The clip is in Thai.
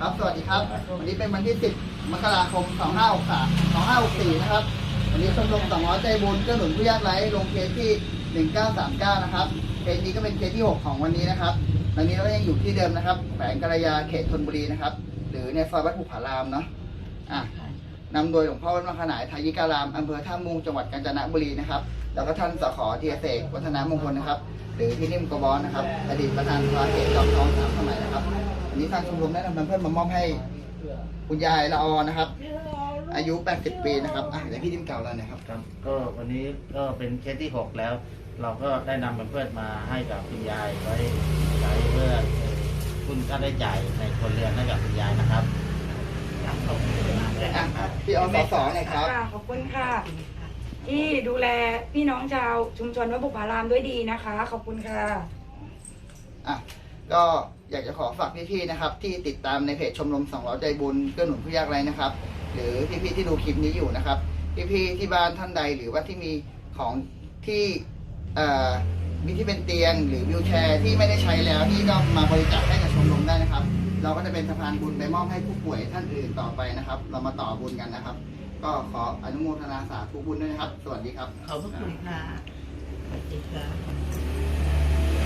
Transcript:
ครับ สวัสดีครับ วันนี้เป็นวันที่ 10 มกราคม 2563 2564 นะครับ วันนี้ชมรมสองร้อยใจบุญเกื้อหนุนผู้ยากไร้ลงเคสที่ 1939 นะครับ เคสนี้ก็เป็นเคสที่ 6 ของวันนี้นะครับวันนี้เราก็ยังอยู่ที่เดิมนะครับ แขวงกระยาเขตธนบุรีนะครับ หรือในซอยวัดภูผารามเนาะ อะ นำโดยหลวงพ่อวัดมะขนายทายิการามอำเภอท่ามุงจังหวัดกาญจนบุรีนะครับ แล้วก็ท่านสขอเทียเสกวัฒนามงคลนะครับ หรือพี่นิ่มกบอนะครับอดีตประธานสภาเขตจอมทองสามสมัยนะครับวันนี้ทางชมรมได้นำเพื่อนมามอบให้คุณยายละออนะครับ อายุ 80 ปีนะครับอะเดี๋ยวพี่นิ่มกล่าวเลยนะครับ ครับก็วันนี้ก็เป็นเคสที่ 6 แล้ว เราก็ได้นำเพื่อนมาให้กับคุณยายไว้ใช้เพื่อคุณค่าได้จ่ายในคนเรือนให้กับคุณยายนะครับ อะพี่อสสหน่อยครับ ค่ะขอบคุณค่ะ ที่ดูแลพี่น้องชาวชุมชนวัดบุพารามด้วยดีนะคะ ขอบคุณค่ะ อะก็อยากจะขอฝากพี่ๆนะครับ ที่ติดตามในเพจชมรมสองร้อยใจบุญเกื้อหนุนผู้ยากไร้นะครับ หรือพี่ๆที่ดูคลิปนี้อยู่นะครับ พี่ๆที่บ้านท่านใดหรือว่าที่มีของที่เอ่อ มีที่เป็นเตียงหรือวิวแชร์ที่ไม่ได้ใช้แล้วที่ก็มาบริจาคให้กับชมรมได้นะครับ เราก็จะเป็นสะพานบุญไปมอบให้ผู้ป่วยท่านอื่นต่อไปนะครับ เรามาต่อบุญกันนะครับ ก็ขออนุโมทนาสาธุบุญด้วยนะครับ สวัสดีครับ ขอบพระคุณค่ะสวัสดีค่ะ